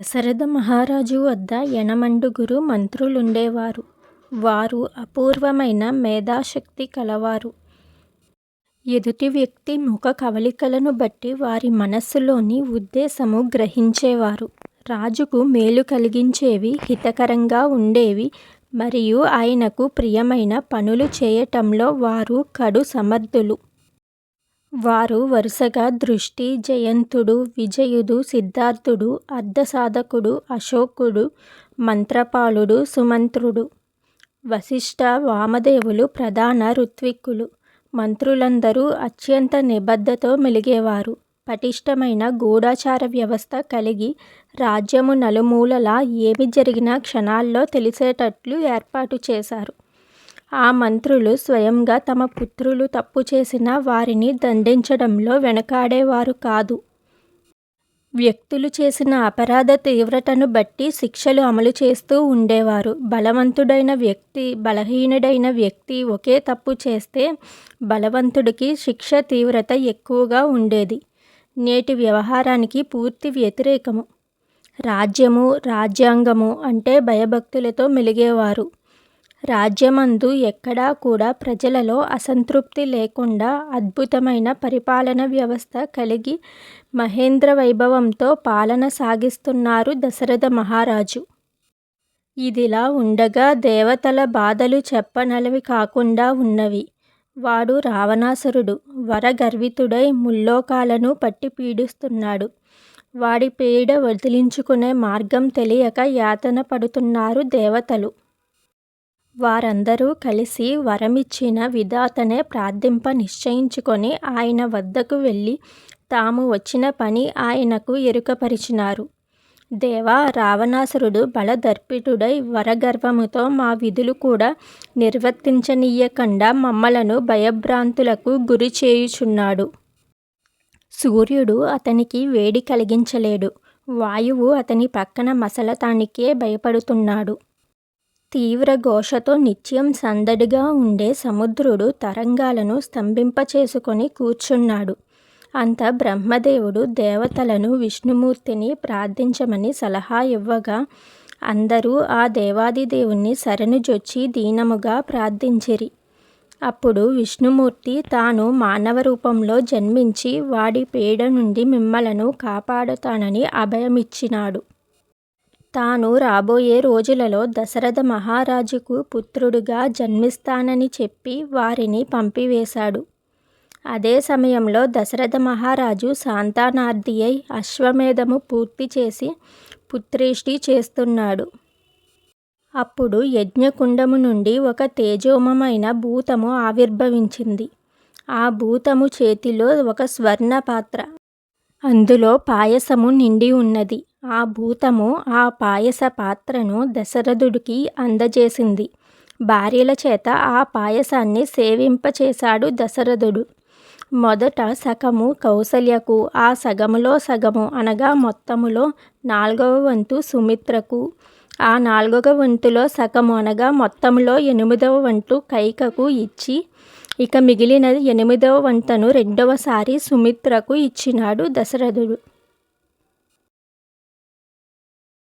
దశరథ మహారాజు వద్ద యనమండుగురు మంత్రులుండేవారు. వారు అపూర్వమైన మేధాశక్తి కలవారు. ఎదుటి వ్యక్తి ముఖ కవలికలను బట్టి వారి మనస్సులోని ఉద్దేశము గ్రహించేవారు. రాజుకు మేలు కలిగించేవి, హితకరంగా ఉండేవి మరియు ఆయనకు ప్రియమైన పనులు చేయటంలో వారు కడు సమర్థులు. వారు వరుసగా దృష్టి, జయంతుడు, విజయుడు, సిద్ధార్థుడు, అర్ధసాధకుడు, అశోకుడు, మంత్రపాలుడు, సుమంత్రుడు, వశిష్ఠ, వామదేవులు ప్రధాన ఋత్విక్కులు. మంత్రులందరూ అత్యంత నిబద్ధతో మెలిగేవారు. పటిష్టమైన గూఢచార వ్యవస్థ కలిగి రాజ్యము నలుమూలలా ఏమి జరిగినా క్షణాల్లో తెలిసేటట్లు ఏర్పాటు చేశారు. ఆ మంత్రులు స్వయంగా తమ పుత్రులు తప్పు చేసినా వారిని దండించడంలో వెనుకాడేవారు కాదు. వ్యక్తులు చేసిన అపరాధ తీవ్రతను బట్టి శిక్షలు అమలు చేస్తూ ఉండేవారు. బలవంతుడైన వ్యక్తి, బలహీనుడైన వ్యక్తి ఒకే తప్పు చేస్తే బలవంతుడికి శిక్ష తీవ్రత ఎక్కువగా ఉండేది. నేటి వ్యవహారానికి పూర్తి వ్యతిరేకము. రాజ్యము, రాజ్యాంగము అంటే భయభక్తులతో మెలిగేవారు. రాజ్యమందు ఎక్కడా కూడా ప్రజలలో అసంతృప్తి లేకుండా అద్భుతమైన పరిపాలన వ్యవస్థ కలిగి మహేంద్ర వైభవంతో పాలన సాగిస్తున్నారు దశరథ మహారాజు. ఇదిలా ఉండగా దేవతల బాధలు చెప్పనలవి కాకుండా ఉన్నవి. వాడు రావణాసురుడు వరగర్వితుడై ముల్లోకాలను పట్టి పీడిస్తున్నాడు. వాడి పీడ వదిలించుకునే మార్గం తెలియక యాతన పడుతున్నారు దేవతలు. వారందరూ కలిసి వరమిచ్చిన విధాతనే ప్రార్థింప నిశ్చయించుకొని ఆయన వద్దకు వెళ్ళి తాము వచ్చిన పని ఆయనకు ఎరుకపరిచినారు దేవా రావణాసురుడు బలదర్పితుడై వరగర్వముతో మా విధులు కూడా నిర్వర్తించనీయకుండా మమ్మలను భయభ్రాంతులకు గురిచేయుచున్నాడు. సూర్యుడు అతనికి వేడి కలిగించలేడు. వాయువు అతని పక్కన మసలతానికే భయపడుతున్నాడు. తీవ్ర ఘోషతో నిత్యం సందడిగా ఉండే సముద్రుడు తరంగాలను స్తంభింపచేసుకొని కూర్చున్నాడు. అంత బ్రహ్మదేవుడు దేవతలను విష్ణుమూర్తిని ప్రార్థించమని సలహా ఇవ్వగా అందరూ ఆ దేవాదిదేవుణ్ణి శరణుజొచ్చి దీనముగా ప్రార్థించిరి. అప్పుడు విష్ణుమూర్తి తాను మానవరూపంలో జన్మించి వాడి పీడ నుండి మిమ్మలను కాపాడుతానని అభయమిచ్చినాడు. తాను రాబోయే రోజులలో దశరథ మహారాజుకు పుత్రుడుగా జన్మిస్తానని చెప్పి వారిని పంపివేశాడు. అదే సమయంలో దశరథ మహారాజు సంతానార్థియై అశ్వమేధము పూర్తి చేసి పుత్రేష్టి చేస్తున్నాడు. అప్పుడు యజ్ఞకుండము నుండి ఒక తేజోమమైన భూతము ఆవిర్భవించింది. ఆ భూతము చేతిలో ఒక స్వర్ణ పాత్ర అందులో పాయసము నిండి ఉన్నది. ఆ భూతము ఆ పాయస పాత్రను దశరథుడికి అందజేసింది. భార్యల చేత ఆ పాయసాన్ని సేవింపచేశాడు దశరథుడు. మొదట సగము కౌసల్యకు, ఆ సగములో సగము అనగా మొత్తములో నాల్గవ వంతు సుమిత్రకు, ఆ నాల్గవ వంతులో సగము అనగా మొత్తములో ఎనిమిదవ వంతు కైకకు ఇచ్చి ఇక మిగిలిన ఎనిమిదవ వంతను రెండవసారి సుమిత్రకు ఇచ్చినాడు దశరథుడు.